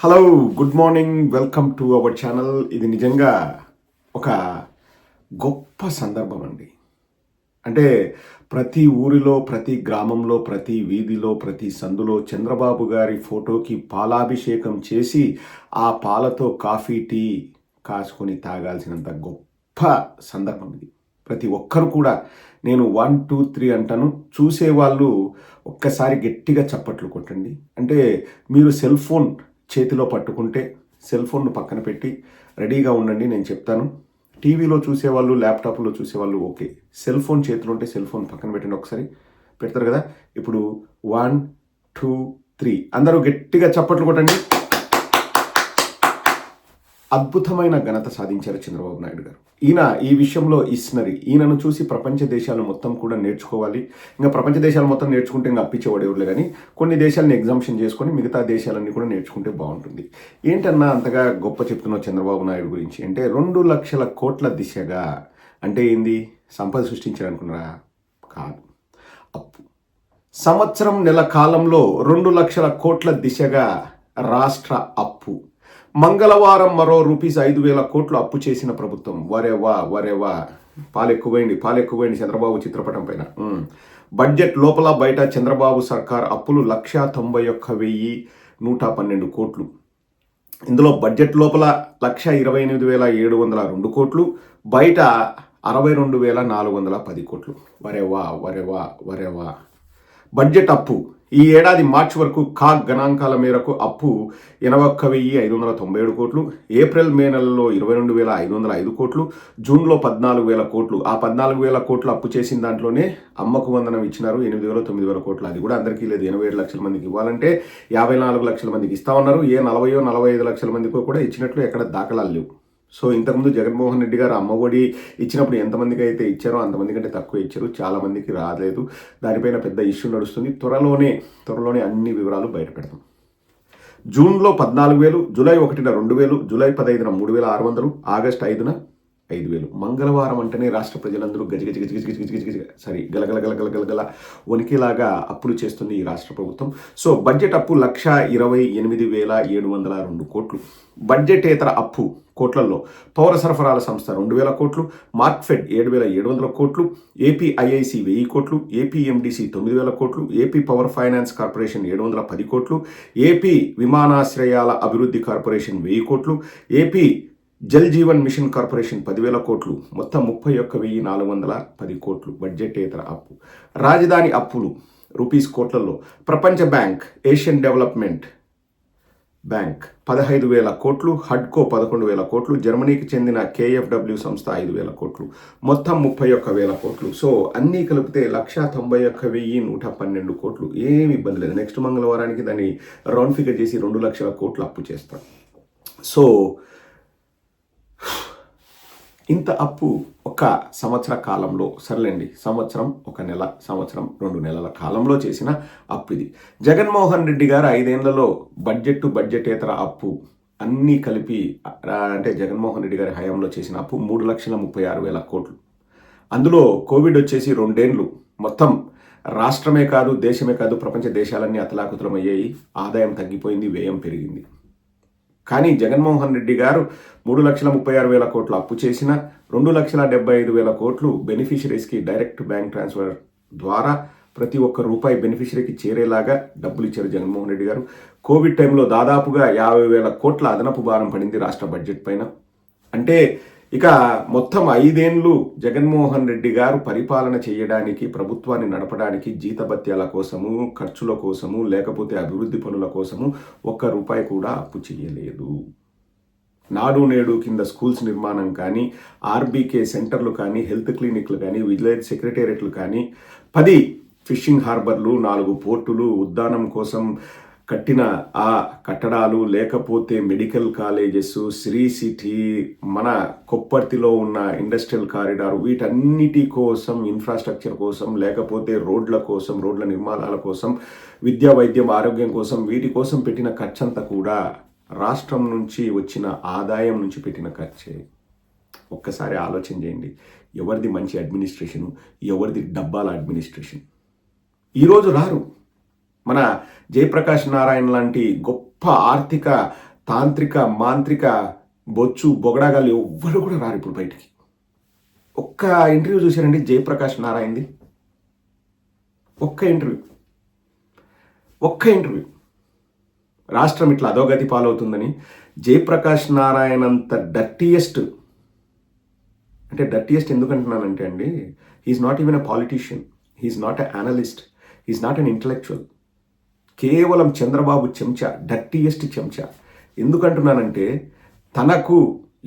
Hello good morning welcome to our channel ఇది నిజంగా ఒక గొప్ప సందర్భం అండి. అంటే ప్రతి ఊరిలో ప్రతి గ్రామంలో ప్రతి వీధిలో ప్రతి సందులో చంద్రబాబు గారి ఫోటోకి పాలాభిషేకం చేసి ఆ పాలతో కాఫీ టీ కాసుకొని తాగాల్సినంత గొప్ప సందర్భం ఇది. ప్రతి ఒక్కరు కూడా నేను వన్ టూ త్రీ అంటాను. చూసేవాళ్ళు ఒక్కసారి గట్టిగా చప్పట్లు కొట్టండి. అంటే మీరు సెల్ ఫోన్ చేతిలో పట్టుకుంటే సెల్ ఫోన్ను పక్కన పెట్టి రెడీగా ఉండండి నేను చెప్తాను. టీవీలో చూసేవాళ్ళు ల్యాప్టాప్లో చూసేవాళ్ళు ఓకే. సెల్ ఫోన్ చేతిలో ఉంటే సెల్ ఫోన్ పక్కన పెట్టండి ఒకసారి. పెడతారు కదా? ఇప్పుడు వన్ టూ త్రీ. అందరూ గట్టిగా చప్పట్లు కొట్టండి. అద్భుతమైన ఘనత సాధించారు చంద్రబాబు నాయుడు గారు. ఈయన ఈ విషయంలో ఇస్నరీ ఈయనను చూసి ప్రపంచ దేశాలు మొత్తం కూడా నేర్చుకోవాలి. ఇంకా ప్రపంచ దేశాలు మొత్తం నేర్చుకుంటే ఇంకా అప్పించేవాడు ఎవరు కానీ కొన్ని దేశాలను ఎగ్జామ్షన్ చేసుకొని మిగతా దేశాలన్నీ కూడా నేర్చుకుంటే బాగుంటుంది. ఏంటన్నా అంతగా గొప్ప చెప్తున్నావు చంద్రబాబు నాయుడు గురించి? అంటే రెండు లక్షల కోట్ల దిశగా అంటే ఏంది? సంపద సృష్టించాలనుకున్నారా కాదు. అప్పు. సంవత్సరం నెల కాలంలో రెండు లక్షల కోట్ల దిశగా రాష్ట్ర అప్పు. మంగళవారం మరో రూపీస్ ఐదు వేల కోట్లు అప్పు చేసిన ప్రభుత్వం. వరేవా వరేవా పాలెక్కువైంది పాలెక్కువైంది చంద్రబాబు చిత్రపటం పైన. బడ్జెట్ లోపల బయట చంద్రబాబు సర్కార్ అప్పులు లక్షా తొంభై ఒక్క వెయ్యి నూట పన్నెండు కోట్లు. ఇందులో బడ్జెట్ లోపల లక్ష ఇరవై ఎనిమిది వేల ఏడు వందల రెండు కోట్లు బయట అరవై రెండు వేల నాలుగు వందల పది కోట్లు. వరేవా వరేవా వరేవా బడ్జెట్ అప్పు. ఈ ఏడాది మార్చి వరకు కాగ్ గణాంకాల మేరకు అప్పు ఎనభై ఒక్క వెయ్యి ఐదు వందల తొంభై ఏడు కోట్లు ఏప్రిల్ మే నెలలో ఇరవై రెండు వేల ఐదు వందల ఐదు కోట్లు జూన్లో పద్నాలుగు వేల కోట్లు. ఆ పద్నాలుగు వేల కోట్లు అప్పు చేసిన దాంట్లోనే అమ్మకు వందనం ఇచ్చినారు ఎనిమిది వేల తొమ్మిది వేల కోట్లు. అది కూడా అందరికీ లేదు. ఎనభై ఏడు లక్షల మందికి ఇవ్వాలంటే యాభై నాలుగు లక్షల మందికి ఇస్తా ఉన్నారు. ఏ నలభయో నలభై ఐదు లక్షల మందికో కూడా ఇచ్చినట్లు ఎక్కడ దాఖలాలు లేవు. సో ఇంతకుముందు జగన్మోహన్ రెడ్డి గారు అమ్మఒడి ఇచ్చినప్పుడు ఎంతమందికి అయితే ఇచ్చారో అంతమంది కంటే తక్కువ ఇచ్చారు. చాలామందికి రాలేదు. దానిపైన పెద్ద ఇష్యూ నడుస్తుంది. త్వరలోనే త్వరలోనే అన్ని వివరాలు బయట పెడతాం. జూన్లో పద్నాలుగు వేలు జూలై ఒకటిన రెండు వేలు జూలై పదహైదున మూడు వేల ఆరు వందలు ఆగస్టు ఐదున ఐదు వేలు. మంగళవారం అంటేనే రాష్ట్ర ప్రజలందరూ గజగజ గజ గజ గజ సారీ గలగల గలగల గలగల వణికిలాగా అప్పులు చేస్తుంది ఈ రాష్ట్ర ప్రభుత్వం. సో బడ్జెట్ అప్పు లక్ష ఇరవై ఎనిమిది వేల ఏడు వందల రెండు కోట్లు. బడ్జెటేతర అప్పు కోట్లలో పౌర సరఫరాల సంస్థ రెండు వేల కోట్లు మార్క్ఫెడ్ ఏడు వేల ఏడు వందల కోట్లు ఏపీఐఐసి వెయ్యి కోట్లు ఏపీఎండిసి తొమ్మిది వేల కోట్లు ఏపీ పవర్ ఫైనాన్స్ కార్పొరేషన్ ఏడు వందల పది కోట్లు ఏపీ విమానాశ్రయాల అభివృద్ధి కార్పొరేషన్ వెయ్యి కోట్లు AP Jal Jeevan mission corporation పదివేల కోట్లు మొత్తం ముప్పై ఒక్క వెయ్యి నాలుగు వందల పది కోట్లు బడ్జెటేతర అప్పు. రాజధాని అప్పులు రూపీస్ కోట్లలో ప్రపంచ బ్యాంక్ ఏషియన్ డెవలప్మెంట్ బ్యాంక్ పదహైదు వేల కోట్లు హడ్కో పదకొండు వేల కోట్లు జర్మనీకి చెందిన కేఎఫ్డబ్ల్యూ సంస్థ ఐదు వేల కోట్లు మొత్తం ముప్పై ఒక్క వేల కోట్లు. సో అన్నీ కలిపితే లక్ష తొంభై ఒక్క వెయ్యి నూట పన్నెండు కోట్లు. ఏమి ఇబ్బంది లేదు. నెక్స్ట్ మంగళవారానికి దాన్ని రౌండ్ ఫిగర్ చేసి రెండు లక్షల కోట్లు అప్పు చేస్తాం. సో ఇంత అప్పు ఒక సంవత్సర కాలంలో సర్లేండి సంవత్సరం ఒక నెల సంవత్సరం రెండు నెలల కాలంలో చేసిన అప్పు ఇది. జగన్మోహన్ రెడ్డి గారు ఐదేళ్ళలో బడ్జెట్ బడ్జెటేతర అప్పు అన్నీ కలిపి అంటే జగన్మోహన్ రెడ్డి గారి హయాంలో చేసిన అప్పు మూడు లక్షల ముప్పై ఆరు వేల కోట్లు. అందులో కోవిడ్ వచ్చేసి రెండేండ్లు. మొత్తం రాష్ట్రమే కాదు దేశమే కాదు ప్రపంచ దేశాలన్నీ అతలాకుతలమయ్యాయి ఆదాయం తగ్గిపోయింది వ్యయం పెరిగింది. కానీ జగన్మోహన్ రెడ్డి గారు మూడు లక్షల ముప్పై ఆరు వేల కోట్లు అప్పు చేసిన రెండు లక్షల డెబ్బై ఐదు వేల కోట్లు బెనిఫిషరీస్కి డైరెక్ట్ బ్యాంక్ ట్రాన్స్ఫర్ ద్వారా ప్రతి ఒక్క రూపాయి బెనిఫిషరీకి చేరేలాగా డబ్బులు ఇచ్చారు జగన్మోహన్ రెడ్డి గారు. కోవిడ్ టైంలో దాదాపుగా యాభై వేల కోట్ల అదనపు భారం పడింది రాష్ట్ర బడ్జెట్ పైన. అంటే ఇక మొత్తం ఐదేండ్లు జగన్మోహన్ రెడ్డి గారు పరిపాలన చేయడానికి ప్రభుత్వాన్ని నడపడానికి జీతభత్యాల కోసము ఖర్చుల కోసము లేకపోతే అభివృద్ధి పనుల కోసము ఒక్క రూపాయి కూడా అప్పు చేయలేదు. నాడు నేడు కింద స్కూల్స్ నిర్మాణం కానీ ఆర్బీకే సెంటర్లు కానీ హెల్త్ క్లినిక్లు కానీ విలేజ్ సెక్రటేరియట్లు కానీ పది ఫిషింగ్ హార్బర్లు నాలుగు పోర్టులు ఉద్దానం కోసం కట్టిన ఆ కట్టడాలు లేకపోతే మెడికల్ కాలేజెస్ శ్రీ సిటీ మన కొప్పర్తిలో ఉన్న ఇండస్ట్రియల్ కారిడార్ వీటన్నిటి కోసం ఇన్ఫ్రాస్ట్రక్చర్ కోసం లేకపోతే రోడ్ల కోసం రోడ్ల నిర్మాణాల కోసం విద్యా వైద్యం ఆరోగ్యం కోసం వీటి కోసం పెట్టిన ఖర్చంతా కూడా రాష్ట్రం నుంచి వచ్చిన ఆదాయం నుంచి పెట్టిన ఖర్చే. ఒక్కసారి ఆలోచన చేయండి. ఎవరిది మంచి అడ్మినిస్ట్రేషను? ఎవరిది డబ్బాల అడ్మినిస్ట్రేషన్? ఈరోజు రారు. మన జయప్రకాష్ నారాయణ లాంటి గొప్ప ఆర్థిక తాంత్రిక మాంత్రిక బొచ్చు బొగడాగాలు ఎవ్వరు కూడా రారు ఇప్పుడు బయటికి. ఒక్క ఇంటర్వ్యూ చూశారండి జయప్రకాష్ నారాయణది? ఒక్క ఇంటర్వ్యూ. ఒక్క ఇంటర్వ్యూ. రాష్ట్రం ఇట్లా అధోగతి పాలవుతుందని జయప్రకాష్ నారాయణ అంత డర్టీయెస్ట్. అంటే డర్టీయెస్ట్ ఎందుకంటున్నానంటే అండి he's not even a politician he's not a analyst he's not an intellectual. కేవలం చంద్రబాబు చెంచా డర్టీయెస్ట్ చెంచా. ఎందుకంటున్నానంటే తనకు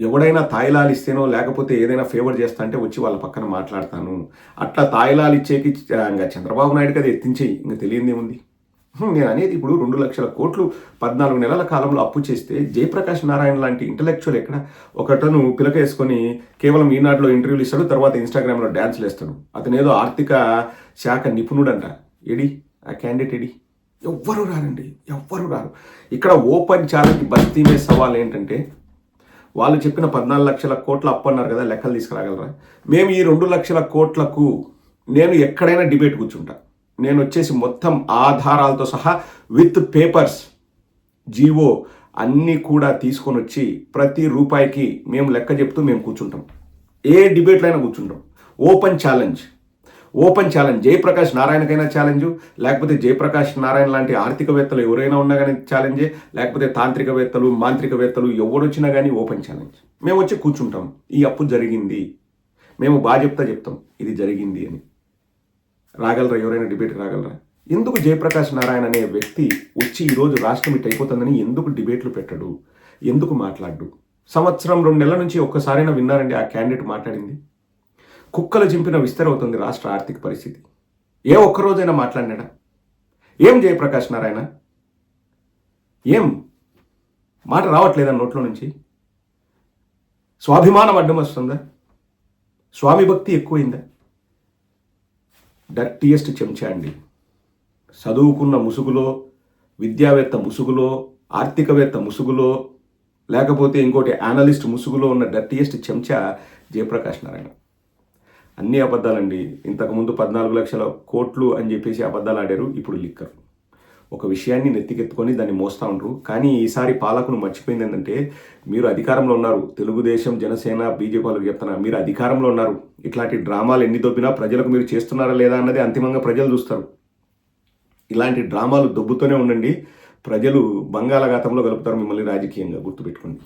ఎవడైనా తాయిలాలు ఇస్తేనో లేకపోతే ఏదైనా ఫేవర్ చేస్తా అంటే వచ్చి వాళ్ళ పక్కన మాట్లాడతాను. అట్లా తాయిలాలు ఇచ్చేకి ఇంకా చంద్రబాబు నాయుడు కదా ఎత్తించేయి ఇంకా తెలియంది ఉంది నేను అనేది ఇప్పుడు రెండు లక్షల కోట్లు పద్నాలుగు నెలల కాలంలో అప్పు చేస్తే జయప్రకాష్ నారాయణ లాంటి ఇంటలెక్చువల్ ఎక్కడ ఒకటను పిలక వేసుకొని కేవలం ఈనాడులో ఇంటర్వ్యూలు ఇస్తాడు తర్వాత ఇన్స్టాగ్రామ్లో డ్యాన్స్లు వేస్తాడు అతనేదో ఆర్థిక శాఖ నిపుణుడంట. ఎడి ఆ క్యాండిడేట్ ఎడి ఎవ్వరు రారండి ఎవ్వరు రారు. ఇక్కడ ఓపెన్ ఛాలెంజ్ బస్తీమే సవాల్ ఏంటంటే వాళ్ళు చెప్పిన పద్నాలుగు లక్షల కోట్ల అప్పు అన్నారు కదా లెక్కలు తీసుకురాగలరా? మేము ఈ రెండు లక్షల కోట్లకు నేను ఎక్కడైనా డిబేట్ కూర్చుంటా. నేను వచ్చేసి మొత్తం ఆధారాలతో సహా విత్ పేపర్స్ జీవో అన్నీ కూడా తీసుకొని వచ్చి ప్రతి రూపాయికి మేము లెక్క చెప్తూ మేము కూర్చుంటాం. ఏ డిబేట్లో అయినా కూర్చుంటాం. Open challenge. Open challenge Jayaprakash నారాయణకైనా challenge లేకపోతే జయప్రకాష్ నారాయణ లాంటి ఆర్థికవేత్తలు ఎవరైనా ఉన్నా కానీ ఛాలెంజే లేకపోతే తాంత్రికవేత్తలు మాంత్రికవేత్తలు ఎవరొచ్చినా కానీ ఓపెన్ ఛాలెంజ్. మేము వచ్చి కూర్చుంటాం ఈ అప్పు జరిగింది. మేము బాగా చెప్తా చెప్తాం ఇది జరిగింది అని. రాగలరా? ఎవరైనా డిబేట్కి రాగలరా? ఎందుకు జయప్రకాష్ నారాయణ అనే వ్యక్తి వచ్చి ఈరోజు రాష్ట్రం ఇట్ అయిపోతుందని ఎందుకు డిబేట్లు పెట్టడు? ఎందుకు మాట్లాడు సంవత్సరం రెండు నెలల నుంచి ఒక్కసారైనా విన్నారండి ఆ క్యాండిడేట్ మాట్లాడింది? కుక్కలు చింపిన విస్తరవుతుంది రాష్ట్ర ఆర్థిక పరిస్థితి. ఏ ఒక్కరోజైనా మాట్లాడినాడా? ఏం జయప్రకాష్ నారాయణ? ఏం? మాట రావట్లేదా నోట్లో నుంచి? స్వాభిమానం అడ్డం వస్తుందా? స్వామి భక్తి ఎక్కువైందా? డర్టీయెస్ట్ చెంచా అండి చదువుకున్న ముసుగులో విద్యావేత్త ముసుగులో ఆర్థికవేత్త ముసుగులో లేకపోతే ఇంకోటి అనలిస్ట్ ముసుగులో ఉన్న డర్టీయెస్ట్ చెంచా జయప్రకాష్ నారాయణ. అన్ని అబద్ధాలండి. ఇంతకుముందు పద్నాలుగు లక్షల కోట్లు అని చెప్పేసి అబద్ధాలు ఆడారు ఇప్పుడు లిక్కర్. ఒక విషయాన్ని నెత్తికెత్తుకొని దాన్ని మోస్తూ ఉంటారు కానీ ఈసారి పాలకును మర్చిపోయింది ఏంటంటే మీరు అధికారంలో ఉన్నారు. తెలుగుదేశం జనసేన బీజేపీ వాళ్ళకి చెప్తున్నా మీరు అధికారంలో ఉన్నారు. ఇట్లాంటి డ్రామాలు ఎన్ని దొబ్బినా ప్రజలకు మీరు చేస్తున్నారా లేదా అన్నది అంతిమంగా ప్రజలు చూస్తారు. ఇలాంటి డ్రామాలు దొబ్బుతూనే ఉండండి. ప్రజలు బంగాళాఘాతంలో కలుపుతారు మిమ్మల్ని రాజకీయంగా గుర్తుపెట్టుకోండి.